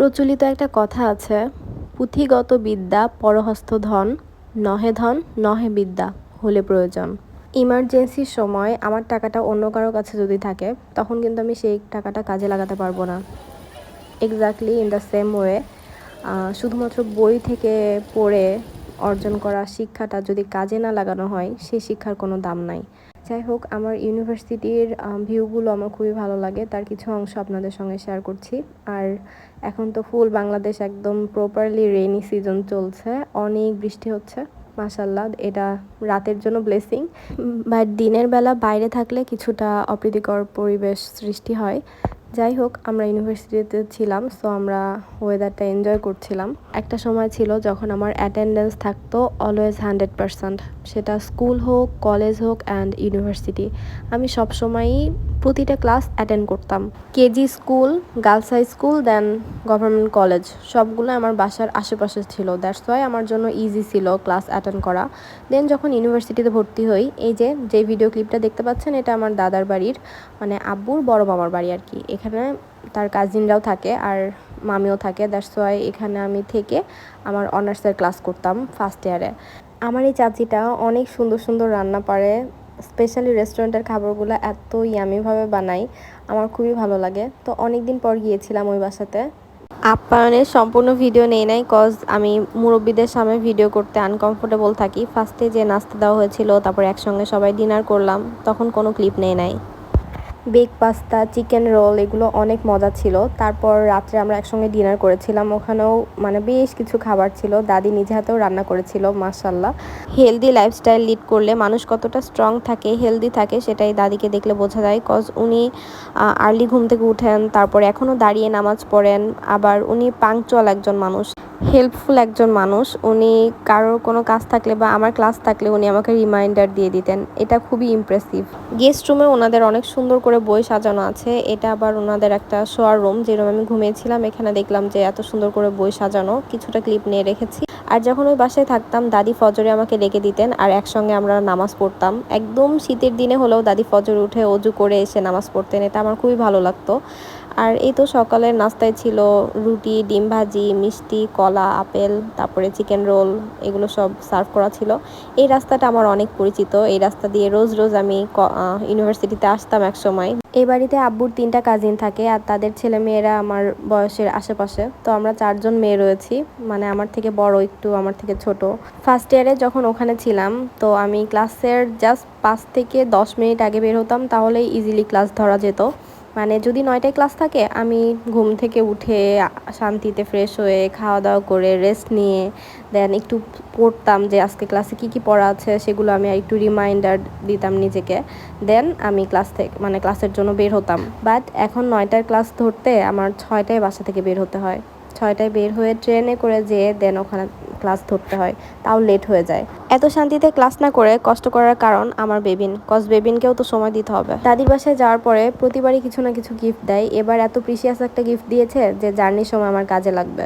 প্রচলিত একটা কথা আছে, পুঁথিগত বিদ্যা পরহস্ত ধন, নহে ধন, নহে বিদ্যা হলে প্রয়োজন। ইমার্জেন্সির সময় আমার টাকাটা অন্য কারও কাছে যদি থাকে, তখন কিন্তু আমি সেই টাকাটা কাজে লাগাতে পারব না। Exactly in the same way শুধুমাত্র বই থেকে পড়ে অর্জন করা শিক্ষাটা যদি কাজে না লাগানো হয়, সেই শিক্ষার কোনো দাম নাই। যাই হোক, আমার ইউনিভার্সিটির ভিউগুলো আমার খুবই ভালো লাগে। তার কিছু অংশ আপনাদের সঙ্গে শেয়ার করছি। আর এখন তো ফুল বাংলাদেশ একদম প্রপারলি রেনি সিজন চলছে। অনেক বৃষ্টি হচ্ছে মাসাল্লাহ এটা রাতের জন্য ব্লেসিং বাট দিনের বেলা বাইরে থাকলে কিছুটা অপ্রীতিকর পরিবেশ সৃষ্টি হয়। যাই হোক, আমরা ইউনিভার্সিটিতে ছিলাম সো আমরা ওয়েদারটা এনজয় করছিলাম। একটা সময় ছিল যখন আমার অ্যাটেন্ডেন্স থাকতো অলওয়েজ হান্ড্রেড পারসেন্ট সেটা স্কুল হোক কলেজ হোক অ্যান্ড ইউনিভার্সিটি আমি সবসময়ই প্রতিটা ক্লাস অ্যাটেন্ড করতাম। KG school girls high school then government college সবগুলো আমার বাসার আশেপাশে ছিল। দ্যাটস ওয়াই আমার জন্য ইজি ছিল ক্লাস অ্যাটেন্ড করা। দেন যখন ইউনিভার্সিটিতে ভর্তি হই, এই যে যে ভিডিও ক্লিপটা দেখতে পাচ্ছেন, এটা আমার দাদার বাড়ির মানে আব্বুর বড় মামার বাড়ি আর কি। এখানে তার কাজিনরাও থাকে আর মামিও থাকে। দ্যাটস ওয়াই এখানে আমি থেকে আমার অনার্সের ক্লাস করতাম ফার্স্ট ইয়ারে আমার এই চাচিটা অনেক সুন্দর সুন্দর রান্না পারে। স্পেশালি রেস্টুরেন্টের খাবারগুলো এত ইয়ামিভাবে বানাই, আমার খুবই ভালো লাগে। তো অনেক দিন পর গিয়েছিলাম ওই বাসাতে। আপ্যায়নের সম্পূর্ণ ভিডিও নেই নাই কজ আমি মুরব্বীদের সামনে ভিডিও করতে আনকমফোর্টেবল থাকি। ফার্স্টে যে নাস্তা দেওয়া হয়েছিল, তারপর একসঙ্গে সবাই ডিনার করলাম, তখন কোনো ক্লিপ নেই নাই। বেক পাস্তা, চিকেন রোল এগুলো অনেক মজা ছিল। তারপর রাত্রে আমরা একসঙ্গে ডিনার করেছিলাম। ওখানেও মানে বেশ কিছু খাবার ছিল। দাদি নিজে হাতেও রান্না করেছিল মাসাল্লাহ হেলদি লাইফস্টাইল লিড করলে মানুষ কতটা স্ট্রং থাকে হেলদি থাকে সেটাই দাদিকে দেখলে বোঝা যায়। কজ উনি আর্লি ঘুম থেকে উঠেন, তারপর এখনও দাঁড়িয়ে নামাজ পড়েন। আবার উনি পাংচুয়াল একজন মানুষ। হেল্পফুল একজন মানুষ, উনি কারোর কোনো কাজ থাকলে বা আমার ক্লাস থাকলে উনি আমাকে রিমাইন্ডার দিয়ে দিতেন। এটা খুবই ইমপ্রেসিভ গেস্ট রুমে ওনাদের অনেক সুন্দর করে বই সাজানো আছে। এটা আবার ওনাদের একটা শোয়ার রুম যে আমি ঘুমিয়েছিলাম, এখানে দেখলাম যে এত সুন্দর করে বই সাজানো। কিছুটা ক্লিপ নিয়ে রেখেছি। আর যখন ওই বাসায় থাকতাম, দাদি ফজরে আমাকে ডেকে দিতেন আর একসঙ্গে আমরা নামাজ পড়তাম। একদম শীতের দিনে হলেও দাদি ফজরে উঠে অজু করে এসে নামাজ পড়তেন। এটা আমার খুবই ভালো লাগতো। আর এই তো সকালের নাস্তায় ছিল রুটি, ডিম ভাজি, মিষ্টি, কলা, আপেল, তারপরে চিকেন রোল এগুলো সব সার্ভ করা ছিল। এই রাস্তাটা আমার অনেক পরিচিত। এই রাস্তা দিয়ে রোজ রোজ আমি ইউনিভার্সিটিতে আসতাম এক সময়। এই বাড়িতে আব্বুর তিনটা কাজিন থাকে আর তাদের ছেলে মেয়েরা আমার বয়সের আশেপাশে। তো আমরা চারজন মেয়ে রয়েছি। মানে আমার থেকে বড় একটু, আমার থেকে ছোট। ফার্স্ট ইয়ারে যখন ওখানে ছিলাম, তো আমি ক্লাসের জাস্ট পাঁচ থেকে দশ মিনিট আগে বের হতাম, তাহলেই ইজিলি ক্লাস ধরা যেত। মানে যদি নয়টায় ক্লাস থাকে, আমি ঘুম থেকে উঠে শান্তিতে ফ্রেশ হয়ে খাওয়া দাওয়া করে রেস্ট নিয়ে দেন একটু পড়তাম যে আজকে ক্লাসে কি কি পড়া আছে, সেগুলো আমি একটু রিমাইন্ডার দিতাম নিজেকে। দেন আমি ক্লাস থেকে মানে ক্লাসের জন্য বের হতাম। বাট এখন নয়টার ক্লাস ধরতে আমার ছয়টায় বাসা থেকে বের হতে হয়। ছয়টায় বের হয়ে ট্রেনে করে যেয়ে দেন ওখানে ক্লাস ধরতে হয়। তাও লেট হয়ে যায়। এত শান্তিতে ক্লাস না করে কষ্ট করার কারণ আমার বেবিন। কজ বেবিনকেও তো সময় দিতে হবে। দাদির বাসায় যাওয়ার পরে প্রতিবারই কিছু না কিছু গিফট দেয়। এবার এত প্রিসিয়াস একটা গিফট দিয়েছে যে জার্নির সময় আমার কাজে লাগবে।